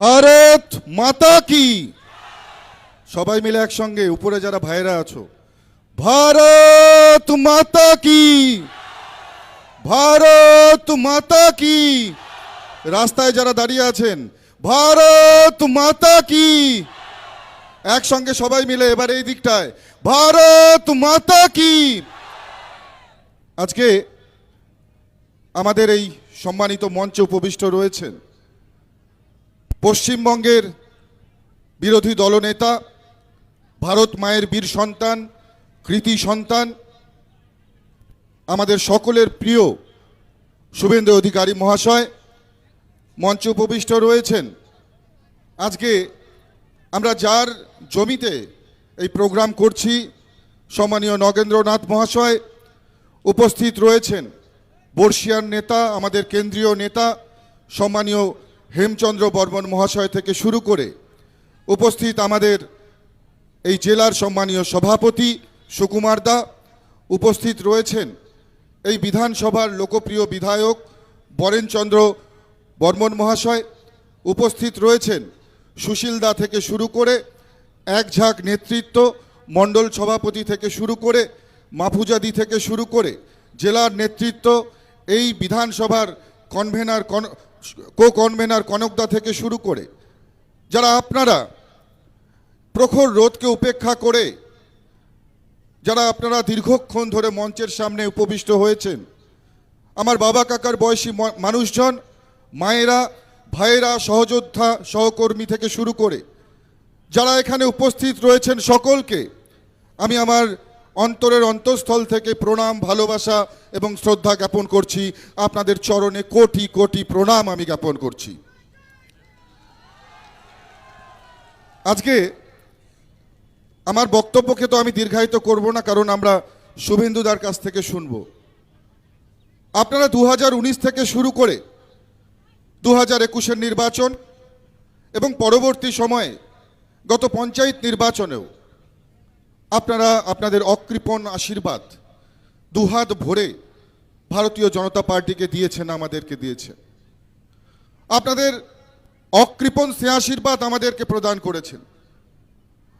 ভারত মাতা কি? সবাই মিলে একসঙ্গে, উপরে যারা ভাইরা আছো, ভারত মাতা কি? ভারত মাতা কি? রাস্তায় যারা দাঁড়িয়ে আছেন, ভারত মাতা কি? একসঙ্গে সবাই মিলে এবার এই দিকটায়, ভারত মাতা কি? আজকে আমাদের এই সম্মানিত মঞ্চে উপবিষ্ট রয়েছেন পশ্চিমবঙ্গের বিরোধী দলনেতা, ভারত মায়ের বীর সন্তান, কৃতি সন্তান, আমাদের সকলের প্রিয় শুভেন্দু অধিকারী মহাশয়, মঞ্চে উপবিষ্ট রয়েছেন। আজকে আমরা যার জমিতে এই প্রোগ্রাম করছি, সম্মানীয় নগেন্দ্রনাথ মহাশয় উপস্থিত রয়েছেন। বর্ষিয়ান নেতা, আমাদের কেন্দ্রীয় নেতা, সম্মানীয় হেমচন্দ্র বর্মন মহাশয় থেকে শুরু করে উপস্থিত আমাদের এই জেলার সম্মানীয় সভাপতি সুকুমার দা উপস্থিত রয়েছেন এই বিধানসভার লোকপ্রিয় বিধায়ক বরেনচন্দ্র বর্মন মহাশয় উপস্থিত রয়েছেন। সুশীল দা থেকে শুরু করে এক ঝাঁক নেতৃত্ব, মণ্ডল সভাপতি থেকে শুরু করে মাফুজাদি থেকে শুরু করে জেলার নেতৃত্ব এই বিধানসভার কনভেনার কো কনভেনার কনকদা থেকে শুরু করে, যারা আপনারা প্রখর রোদকে উপেক্ষা করে, যারা আপনারা দীর্ঘক্ষণ ধরে মঞ্চের সামনে উপবিষ্ট হয়েছেন, আমার বাবা কাকার বয়সী মানুষজন, মায়েরা, ভাইয়েরা, সহযোদ্ধা, সহকর্মী থেকে শুরু করে, যারা এখানে উপস্থিত রয়েছেন সকলকে, আমি আমার অন্তরের অন্তঃস্থল থেকে প্রণাম, ভালোবাসা এবং শ্রদ্ধা জ্ঞাপন করছি। আপনাদের চরণে কোটি কোটি প্রণাম আমি জ্ঞাপন করছি। আজকে আমার বক্তব্যকে তো আমি দীর্ঘায়িত করব না, কারণ আমরা শুভেন্দুদার কাছ থেকে শুনব। আপনারা দু হাজার উনিশ থেকে শুরু করে দু হাজার একুশের নির্বাচন এবং পরবর্তী সময়ে গত পঞ্চায়েত নির্বাচনেও আপনারা আপনাদের অকৃপণ আশীর্বাদ, দুহাত ভরে ভারতীয় জনতা পার্টিকে দিয়েছেন, আমাদেরকে দিয়েছে। আপনাদের অকৃপণ সে আশীর্বাদ আমাদেরকে প্রদান করেছেন।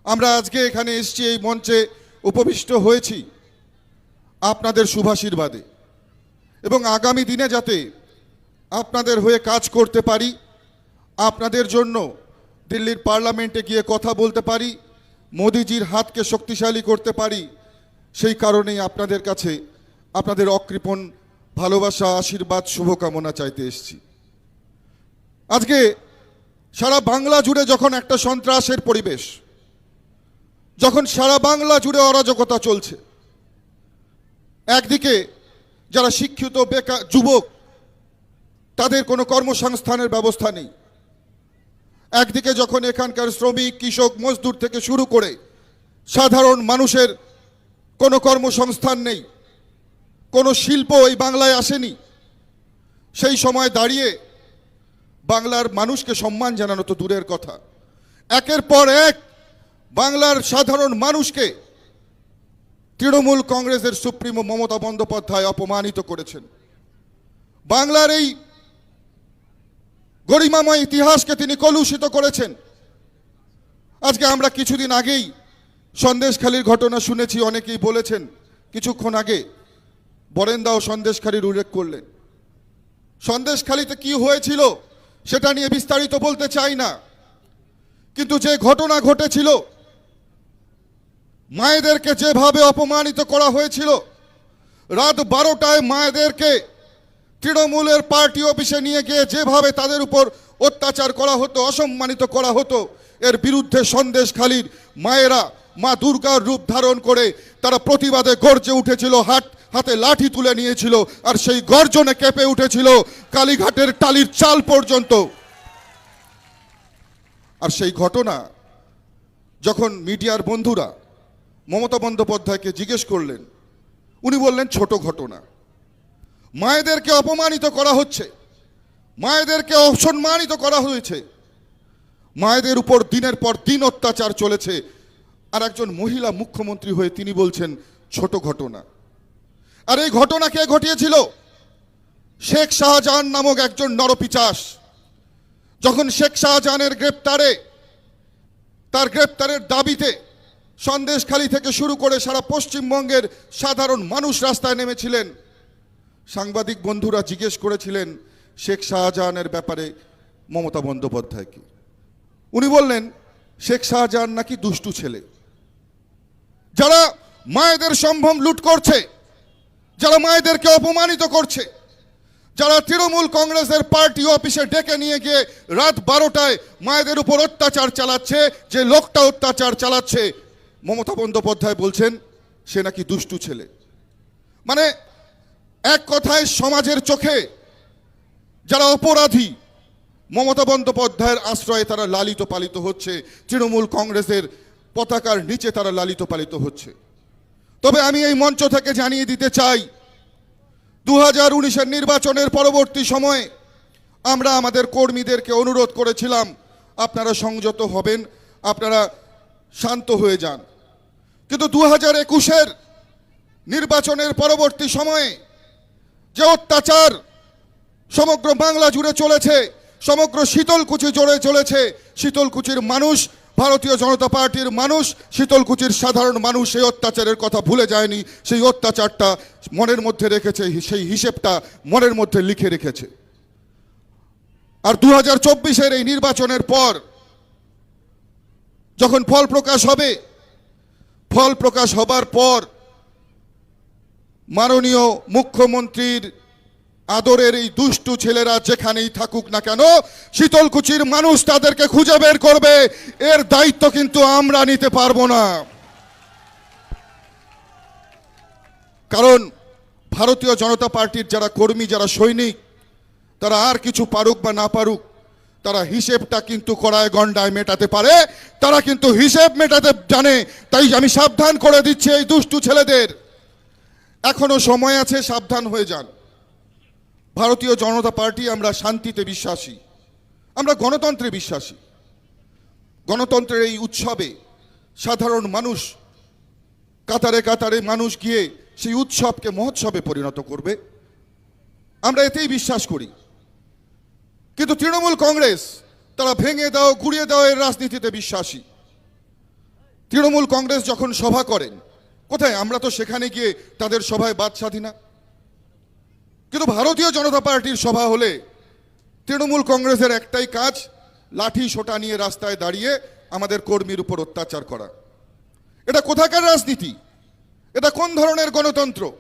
আমরা আজকে এখানে এসেছি, এই মঞ্চে উপবিষ্ট হয়েছি আপনাদের শুভাশীর্বাদে এবং আগামী দিনে যাতে আপনাদের হয়ে কাজ করতে পারি, আপনাদের জন্য দিল্লির পার্লামেন্টে গিয়ে কথা বলতে পারি মোদিজির হাতকে শক্তিশালী করতে পারি, সেই কারণেই আপনাদের কাছে আপনাদের অকৃপণ ভালোবাসা, আশীর্বাদ, শুভকামনা চাইতে এসেছি। আজকে সারা বাংলা জুড়ে যখন একটা সন্ত্রাসের পরিবেশ, যখন সারা বাংলা জুড়ে অরাজকতা চলছে, একদিকে যারা শিক্ষিত, বেকার, যুবক, তাদের কোনো কর্মসংস্থানের ব্যবস্থা নেই একদিকে যখন এখানকার শ্রমিক, কৃষক, মজদুর থেকে শুরু করে সাধারণ মানুষের কোনো কর্মসংস্থান নেই, কোনো শিল্প এই বাংলায় আসেনি, সেই সময় দাঁড়িয়ে বাংলার মানুষকে সম্মান জানানো তো দূরের কথা। একের পর এক বাংলার সাধারণ মানুষকে তৃণমূল কংগ্রেসের সুপ্রিমো মমতা বন্দ্যোপাধ্যায় অপমানিত করেছেন। বাংলার এই গরিমাময় ইতিহাসকে তিনি কলুষিত করেছেন। আজকে আমরা কিছুদিন আগেই সন্দেশখালির ঘটনা শুনেছি, অনেকেই বলেছেন, কিছুক্ষণ আগে বরেন্দাও সন্দেশখালির উল্লেখ করলেন। সন্দেশখালিতে কি হয়েছিল সেটা নিয়ে বিস্তারিত বলতে চাই না, কিন্তু যে ঘটনা ঘটেছিল, মায়েদেরকে যেভাবে অপমানিত করা হয়েছিল, রাত বারোটায় মায়েদেরকে তৃণমূলের পার্টি অফিসে নিয়ে গিয়ে যেভাবে তাদের উপর অত্যাচার করা হতো, অসম্মানিত করা হতো, এর বিরুদ্ধে সন্দেশখালির মায়েরা, মা দুর্গার রূপ ধারণ করে তারা প্রতিবাদে গর্জে উঠেছিল হাট হাতে লাঠি তুলে নিয়েছিল আর সেই গর্জনে কেঁপে উঠেছিল কালীঘাটের টালির চাল পর্যন্ত। আর সেই ঘটনা যখন মিডিয়ার বন্ধুরা মমতা বন্দ্যোপাধ্যায়কে জিজ্ঞেস করলেন, উনি বললেন, ছোট ঘটনা। মায়েদেরকে অপমানিত করা হচ্ছে। মায়েদেরকে অসম্মানিত করা হয়েছে। মায়েদের উপর দিনের পর দিন অত্যাচার চলেছে। আর একজন মহিলা মুখ্যমন্ত্রী হয়ে তিনি বলছেন, ছোট ঘটনা। আর এই ঘটনা কে ঘটিয়েছিল? শেখ শাহজাহান নামক একজন নরপিচাস। যখন শেখ শাহজাহানের গ্রেপ্তারে, তার গ্রেপ্তারের দাবিতে সন্দেশখালী থেকে শুরু করে সারা পশ্চিমবঙ্গের সাধারণ মানুষ রাস্তায় নেমেছিলেন সাংবাদিক বন্ধুরা জিজ্ঞেস করেছিলেন শেখ শাহজাহানের ব্যাপারে মমতা বন্দ্যোপাধ্যায়কে। উনি বললেন, শেখ শাহজাহান নাকি দুষ্টু ছেলে। যারা মায়েদের সম্ভ্রম লুট করছে, যারা মায়েদেরকে অপমানিত করছে, যারা তৃণমূল কংগ্রেসের পার্টি অফিসে ডেকে নিয়ে গিয়ে রাত বারোটায় মায়েদের উপর অত্যাচার চালাচ্ছে, যে লোকটা অত্যাচার চালাচ্ছে, মমতা বন্দ্যোপাধ্যায় বলছেন, সে নাকি দুষ্টু ছেলে। মানে এক কথায় সমাজের চোখে যারা অপরাধী, মমতা বন্দ্যোপাধ্যায়ের আশ্রয়ে তারা লালিত পালিত হচ্ছে, তৃণমূল কংগ্রেসের পতাকার নিচে তারা লালিত পালিত হচ্ছে। তবে আমি এই মঞ্চ থেকে জানিয়ে দিতে চাই দু হাজার উনিশের নির্বাচনের পরবর্তী সময়ে আমরা আমাদের কর্মীদেরকে অনুরোধ করেছিলাম, আপনারা সংযত হবেন, আপনারা শান্ত হয়ে যান। কিন্তু দু হাজার একুশের নির্বাচনের পরবর্তী সময়ে যে অত্যাচার সমগ্র বাংলা জুড়ে চলেছে, সমগ্র শীতলকুচি জুড়ে চলেছে, শীতলকুচির মানুষ, ভারতীয় জনতা পার্টির মানুষ, শীতলকুচির সাধারণ মানুষ সেই অত্যাচারের কথা ভুলে যায়নি, সেই অত্যাচারটা মনের মধ্যে রেখেছে, সেই হিসেবটা মনের মধ্যে লিখে রেখেছে। আর দু হাজার এই নির্বাচনের পর যখন ফল প্রকাশ হবে, ফল প্রকাশ হবার পর মাননীয় মুখ্যমন্ত্রীর আদরের এই দুষ্টু ছেলেরা যেখানেই থাকুক না কেন, শীতলকুচির মানুষ তাদেরকে খুঁজে বের করবে। এর দায়িত্ব কিন্তু আমরা নিতে পারব না। কারণ ভারতীয় জনতা পার্টির যারা কর্মী, যারা সৈনিক, তারা আর কিছু পারুক বা না পারুক, তারা হিসেবটা কিন্তু কড়ায় গন্ডায় মেটাতে পারে। তারা কিন্তু হিসেব মেটাতে জানে। তাই আমি সাবধান করে দিচ্ছি এই দুষ্টু ছেলেদের। এখনও সময় আছে, সাবধান হয়ে যান। ভারতীয় জনতা পার্টি, আমরা শান্তিতে বিশ্বাসী। আমরা গণতন্ত্রে বিশ্বাসী। গণতন্ত্রের এই উৎসবে সাধারণ মানুষ, কাতারে কাতারে মানুষ গিয়ে সেই উৎসবকে, মহোৎসবে পরিণত করবে। আমরা এতেই বিশ্বাস করি। কিন্তু তৃণমূল কংগ্রেস, তারা ভেঙে দাও, গুড়িয়ে দাও এর রাজনীতিতে বিশ্বাসী। তৃণমূল কংগ্রেস যখন সভা করেন কোথায়? আমরা তো সেখানে গিয়ে তাদের সভায় বাদ সাধি না। কিন্তু ভারতীয় জনতা পার্টির সভা হলে তৃণমূল কংগ্রেসের একটাই কাজ, লাঠি সোটা নিয়ে রাস্তায় দাঁড়িয়ে আমাদের কর্মীর উপর অত্যাচার করা। এটা কোথাকার রাজনীতি? এটা কোন ধরনের গণতন্ত্র?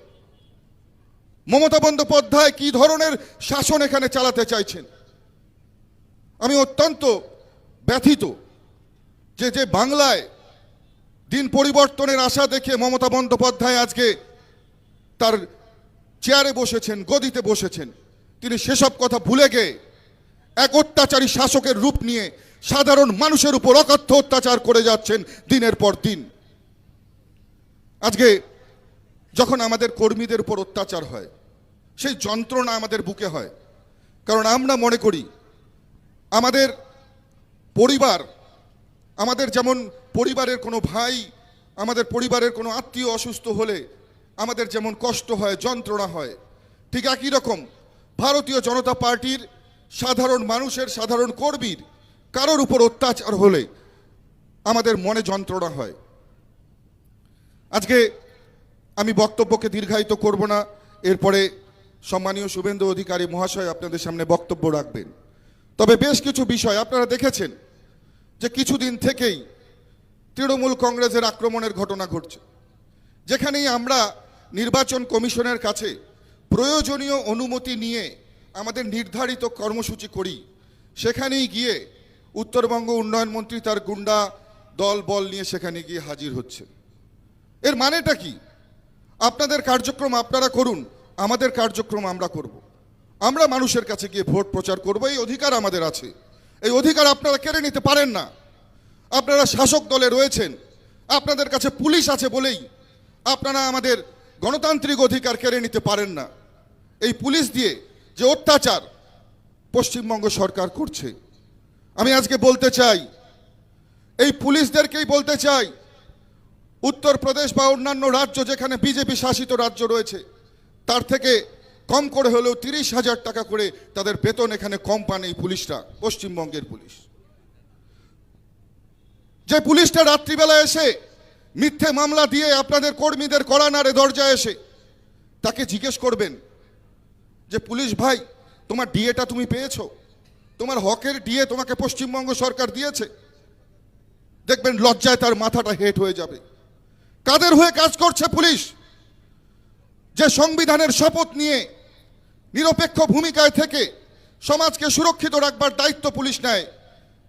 মমতা বন্দ্যোপাধ্যায় কি ধরনের শাসন এখানে চালাতে চাইছেন? আমি অত্যন্ত ব্যথিত যে যে বাংলায় দিন পরিবর্তনের আশা দেখে মমতা বন্দ্যোপাধ্যায় আজকে তার চেয়ারে বসেছেন, গদিতে বসেছেন। তিনি সেসব কথা ভুলে গিয়ে এক অত্যাচারী শাসকের রূপ নিয়ে সাধারণ মানুষের উপর অকথ্য অত্যাচার করে যাচ্ছেন দিনের পর দিন। আজকে যখন আমাদের কর্মীদের উপর অত্যাচার হয়, সেই যন্ত্রণা আমাদের বুকে হয়। কারণ আমরা মনে করি, আমাদের পরিবার আমাদের যেমন পরিবারের কোনো ভাই, আমাদের পরিবারের কোনো আত্মীয় অসুস্থ হলে আমাদের যেমন কষ্ট হয়, যন্ত্রণা হয়, ঠিক একই রকম ভারতীয় জনতা পার্টির সাধারণ মানুষের সাধারণ কর্মীর কারোর উপর অত্যাচার হলে আমাদের মনে যন্ত্রণা হয়। আজকে আমি বক্তব্যকে দীর্ঘায়িত করব না, এরপরে সম্মানীয় শুভেন্দু অধিকারী মহাশয় আপনাদের সামনে বক্তব্য রাখবেন। তবে বেশ কিছু বিষয় আপনারা দেখেছেন। যে কিছুদিন থেকেই তৃণমূল কংগ্রেসের আক্রমণের ঘটনা ঘটছে। যেখানেই আমরা নির্বাচন কমিশনের কাছে প্রয়োজনীয় অনুমতি নিয়ে আমাদের নির্ধারিত কর্মসূচি করি, সেখানেই গিয়ে উত্তরবঙ্গ উন্নয়ন মন্ত্রী তার গুন্ডা দল বল নিয়ে সেখানে গিয়ে হাজির হচ্ছে। এর মানেটা কি? আপনাদের কার্যক্রম আপনারা করুন, আমাদের কার্যক্রম আমরা করব। আমরা মানুষের কাছে গিয়ে ভোট প্রচার করব, এই অধিকার আমাদের আছে। এই অধিকার আপনারা কেড়ে নিতে পারেন না। আপনারা শাসক দলে রয়েছেন। আপনাদের কাছে পুলিশ আছে বলেই আপনারা আমাদের গণতান্ত্রিক অধিকার কেড়ে নিতে পারেন না। এই পুলিশ দিয়ে যে অত্যাচার পশ্চিমবঙ্গ সরকার করছে। আমি আজকে বলতে চাই, এই পুলিশদেরকেই বলতে চাই, উত্তরপ্রদেশ বা অন্যান্য রাজ্য যেখানে বিজেপি শাসিত রাজ্য রয়েছে, তার থেকে কম করে হলেও তিরিশ হাজার টাকা করে তাদের বেতন এখানে কম পান এই পুলিশরা, পশ্চিমবঙ্গের পুলিশ। যে পুলিশটা রাত্রিবেলা এসে মিথ্যে মামলা দিয়ে আপনাদের কর্মীদের কড়া নাড়ে দরজায় এসে তাকে জিজ্ঞেস করবেন যে, পুলিশ ভাই, তোমার ডিএটা তুমি পেয়েছ? তোমার হকের ডিএ তোমাকে পশ্চিমবঙ্গ সরকার দিয়েছে? দেখবেন লজ্জায় তার মাথাটা হেট হয়ে যাবে। কাদের হয়ে কাজ করছে পুলিশ? যে সংবিধানের শপথ নিয়ে নিরপেক্ষ ভূমিকায় থেকে সমাজকে সুরক্ষিত রাখবার দায়িত্ব পুলিশ নেয়।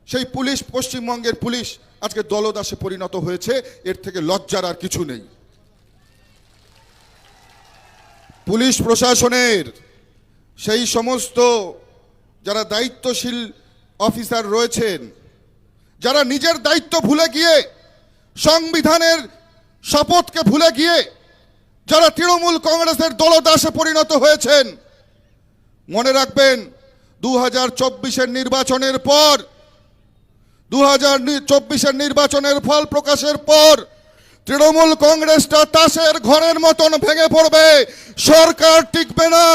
সেই পুলিশ, পশ্চিমবঙ্গের পুলিশ আজকে দলদাসে পরিণত হয়েছে। এর থেকে লজ্জার আর কিছু নেই। পুলিশ প্রশাসনের সেই সমস্ত যারা দায়িত্বশীল অফিসার রয়েছেন, যারা নিজের দায়িত্ব ভুলে গিয়ে, সংবিধানের শপথকে ভুলে গিয়ে, যারা তৃণমূল কংগ্রেসের দলদাসে পরিণত হয়েছেন মনে রাখবেন দু হাজার চব্বিশের নির্বাচনের পর দু হাজার চব্বিশের নির্বাচনের ফল প্রকাশের পর, তৃণমূল কংগ্রেসটা তাসের ঘরের মতন ভেঙে পড়বে, সরকার টিকবে না।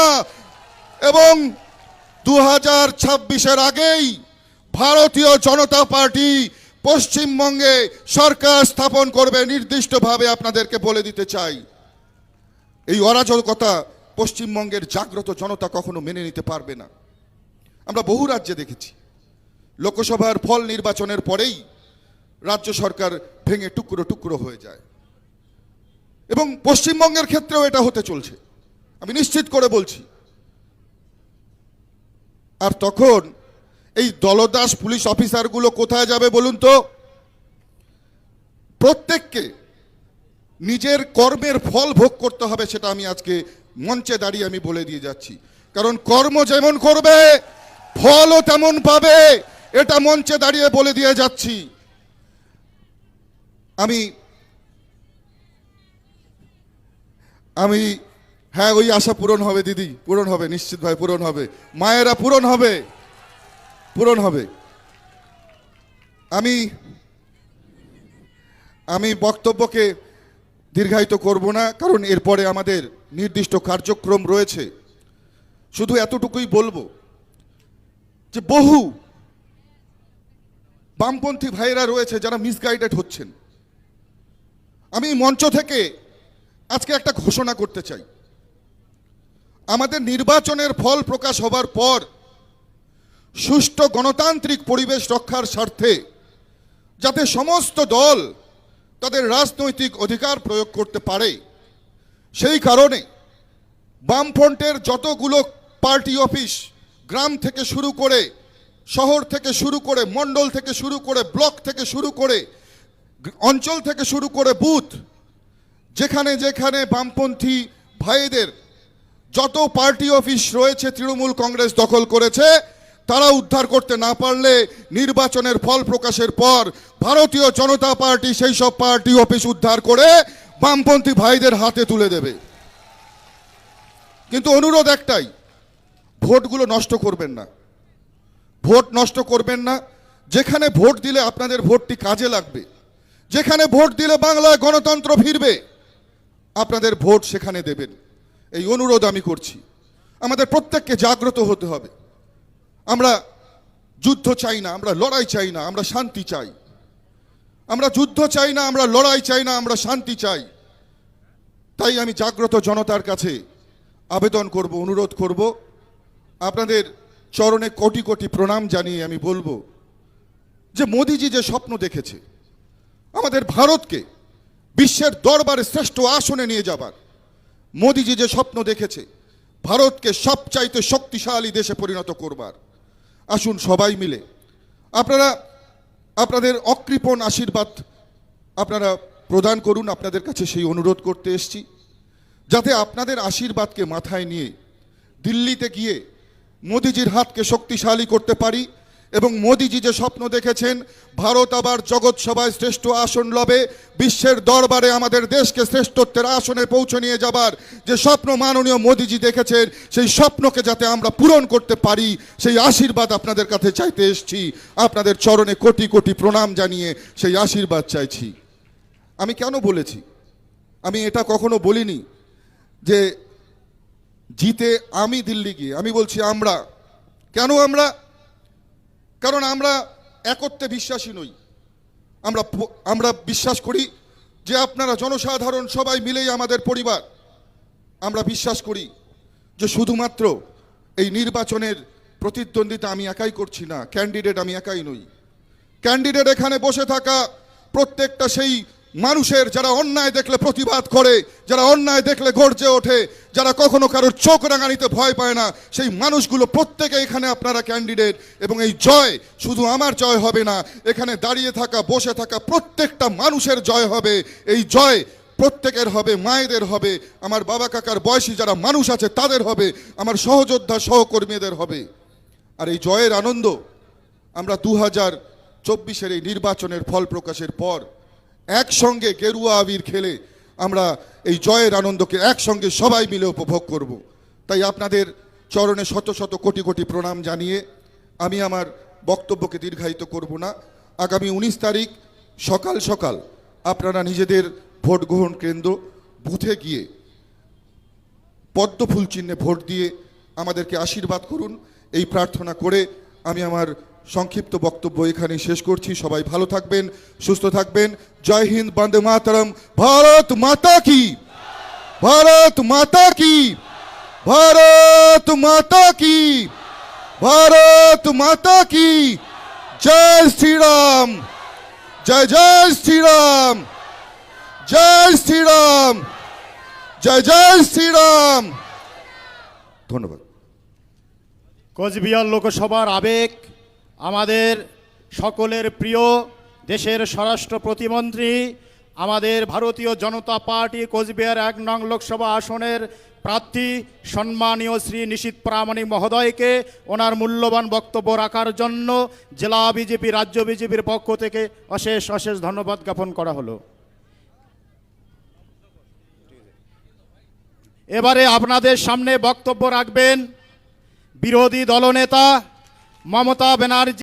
এবং দু হাজার ছাব্বিশের আগেই ভারতীয় জনতা পার্টি পশ্চিমবঙ্গে সরকার স্থাপন করবে, নির্দিষ্টভাবে আপনাদেরকে বলে দিতে চাই। এই অরাজকতা পশ্চিমবঙ্গের জাগ্রত জনতা কখনো মেনে নিতে পারবে না। আমরা বহু রাজ্যে দেখেছি। লোকসভার ফল নির্বাচনের পরেই রাজ্য সরকার ভেঙে টুকরো টুকরো হয়ে যায়। এবং পশ্চিমবঙ্গের ক্ষেত্রেও এটা হতে চলছে। আমি নিশ্চিত করে বলছি। আর তখন এই দলদাস পুলিশ অফিসারগুলো কোথায় যাবে বলুন তো? প্রত্যেককে নিজের কর্মের ফল ভোগ করতে হবে সেটা আমি আজকে মঞ্চে দাঁড়িয়ে আমি বলে দিয়ে যাচ্ছি। কারণ কর্ম যেমন করবে, ফলও তেমন পাবে, এটা মঞ্চে দাঁড়িয়ে বলে দিয়ে যাচ্ছি। আমি আমি হ্যাঁ ওই আশা পূরণ হবে দিদি, পূরণ হবে, নিশ্চিত ভাই, পূরণ হবে। মায়েরা পূরণ হবে পূরণ হবে। আমি আমি বক্তব্যকে দীর্ঘায়িত করব না, কারণ এরপরে আমাদের নির্দিষ্ট কার্যক্রম রয়েছে। শুধু এতটুকুই বলব যে বহু বামপন্থী ভাইরা রয়েছে যারা মিসগাইডেড হচ্ছেন। আমি মঞ্চ থেকে আজকে একটা ঘোষণা করতে চাই। আমাদের নির্বাচনের ফল প্রকাশ হবার পর সুষ্ঠু গণতান্ত্রিক পরিবেশ রক্ষার স্বার্থে যাতে সমস্ত দল তাদের রাজনৈতিক অধিকার প্রয়োগ করতে পারে। সেই কারণে বামফ্রন্টের যতগুলো পার্টি অফিস গ্রাম থেকে শুরু করে শহর থেকে শুরু করে মণ্ডল থেকে শুরু করে ব্লক থেকে শুরু করে অঞ্চল থেকে শুরু করে বুথ, যেখানে যেখানে বামপন্থী ভাইদের যত পার্টি অফিস রয়েছে, তৃণমূল কংগ্রেস দখল করেছে তারা উদ্ধার করতে না পারলে নির্বাচনের ফল প্রকাশের পর ভারতীয় জনতা পার্টি সেই সব পার্টি অফিস উদ্ধার করে বামপন্থী ভাইদের হাতে তুলে দেবে। কিন্তু অনুরোধ একটাই, ভোটগুলো নষ্ট করবেন না। ভোট নষ্ট করবেন না, যেখানে ভোট দিলে আপনাদের ভোটটি কাজে লাগবে, যেখানে ভোট দিলে বাংলায় গণতন্ত্র ফিরবে, আপনাদের ভোট সেখানে দেবেন। এই অনুরোধ আমি করছি। আমাদের প্রত্যেককে জাগ্রত হতে হবে। আমরা যুদ্ধ চাই না, আমরা লড়াই চাই না, আমরা শান্তি চাই। আমরা যুদ্ধ চাই না, আমরা লড়াই চাই না, আমরা শান্তি চাই। তাই আমি জাগ্রত জনতার কাছে আবেদন করব, অনুরোধ করব। আপনাদের চরণে কোটি কোটি প্রণাম জানিয়ে আমি বলব যে মোদিজি যে স্বপ্ন দেখেছে, আমাদের ভারতকে বিশ্বের দরবারে শ্রেষ্ঠ আসনে নিয়ে যাবার। মোদিজি যে স্বপ্ন দেখেছে, ভারতকে সবচাইতে শক্তিশালী দেশে পরিণত করবার। আসুন সবাই মিলে। আপনারা, আপনাদের অকৃপণ আশীর্বাদ আপনারা প্রদান করুন, আপনাদের কাছে সেই অনুরোধ করতে এসছি। যাতে আপনাদের আশীর্বাদকে মাথায় নিয়ে দিল্লিতে গিয়ে মোদিজির হাতকে শক্তিশালী করতে পারি এবং মোদিজি যে স্বপ্ন দেখেছেন, ভারত আবার জগৎ সভায় শ্রেষ্ঠ আসন লবে, বিশ্বের দরবারে আমাদের দেশকে শ্রেষ্ঠত্বের আসনে পৌঁছে নিয়ে যাবার যে স্বপ্ন মাননীয় মোদিজি দেখেছেন, সেই স্বপ্নকে যাতে আমরা পূরণ করতে পারি, সেই আশীর্বাদ আপনাদের কাছে চাইতে এসছি। আপনাদের চরণে কোটি কোটি প্রণাম জানিয়ে সেই আশীর্বাদ চাইছি। আমি কেন বলেছি? আমি এটা কখনো বলিনি যে জিতে আমি দিল্লি গিয়ে, আমি বলছি আমরা। কেন আমরা? কারণ আমরা একত্রে বিশ্বাসী নই। আমরা আমরা বিশ্বাস করি যে আপনারা জনসাধারণ সবাই মিলেই আমাদের পরিবার। আমরা বিশ্বাস করি যে শুধুমাত্র এই নির্বাচনের প্রতিদ্বন্দ্বিতা আমি একাই করছি না, ক্যান্ডিডেট আমি একাই নই। ক্যান্ডিডেট এখানে বসে থাকা প্রত্যেকটা সেই মানুষের যারা অন্যায় দেখলে প্রতিবাদ করে, যারা অন্যায় দেখলে গর্জে ওঠে, যারা কখনো কারোর চোখ রাঙানিতে ভয় পায় না, সেই মানুষগুলো প্রত্যেকে এখানে আপনারা ক্যান্ডিডেট এবং এই জয় শুধু আমার জয় হবে না, এখানে দাঁড়িয়ে থাকা, বসে থাকা প্রত্যেকটা মানুষের জয় হবে। এই জয় প্রত্যেকের হবে, মায়েদের হবে, আমার বাবা কাকার বয়সী যারা মানুষ আছে তাদের হবে, আমার সহযোদ্ধা সহকর্মীদের হবে। আর এই জয়ের আনন্দ আমরা দু হাজার চব্বিশের এই নির্বাচনের ফল প্রকাশের পর একসঙ্গে গেরুয়া আবির খেলে আমরা এই জয়ের আনন্দকে একসঙ্গে সবাই মিলে উপভোগ করব। তাই আপনাদের চরণে শত শত কোটি কোটি প্রণাম জানিয়ে আমি আমার বক্তব্যকে দীর্ঘায়িত করব না। আগামী উনিশ তারিখ সকাল সকাল আপনারা নিজেদের ভোট গ্রহণ কেন্দ্র বুথে গিয়ে পদ্মফুল চিহ্নে ভোট দিয়ে আমাদেরকে আশীর্বাদ করুন। এই প্রার্থনা করে আমি আমার সংক্ষিপ্ত বক্তব্য এখানে শেষ করছি। সবাই ভালো থাকবেন, সুস্থ থাকবেন। জয় হিন্দ, বন্দে মাতরম। ভারত মাতা কি? ভারত মাতা কি? ভারত মাতা কি? ভারত মাতা কি? জয় শ্রীরাম। জয় জয় শ্রীরাম। জয় শ্রীরাম। জয় জয় শ্রীরাম। ধন্যবাদ। কোচবিহার লোকসভার আবেগ আমাদের সকলের প্রিয় দেশের স্বরাষ্ট্র প্রতিমন্ত্রী, আমাদের ভারতীয় জনতা পার্টি কোচবিহার এক নং লোকসভা আসনের প্রার্থী সম্মানীয় শ্রী নিশীত প্রামাণিক মহোদয়কে ওনার মূল্যবান বক্তব্য রাখার জন্য জেলা বিজেপি, রাজ্য বিজেপির পক্ষ থেকে অশেষ অশেষ ধন্যবাদ জ্ঞাপন করা হলো। এবারে আপনাদের সামনে বক্তব্য রাখবেন বিরোধী দলনেতা মমতা ব্যানার্জি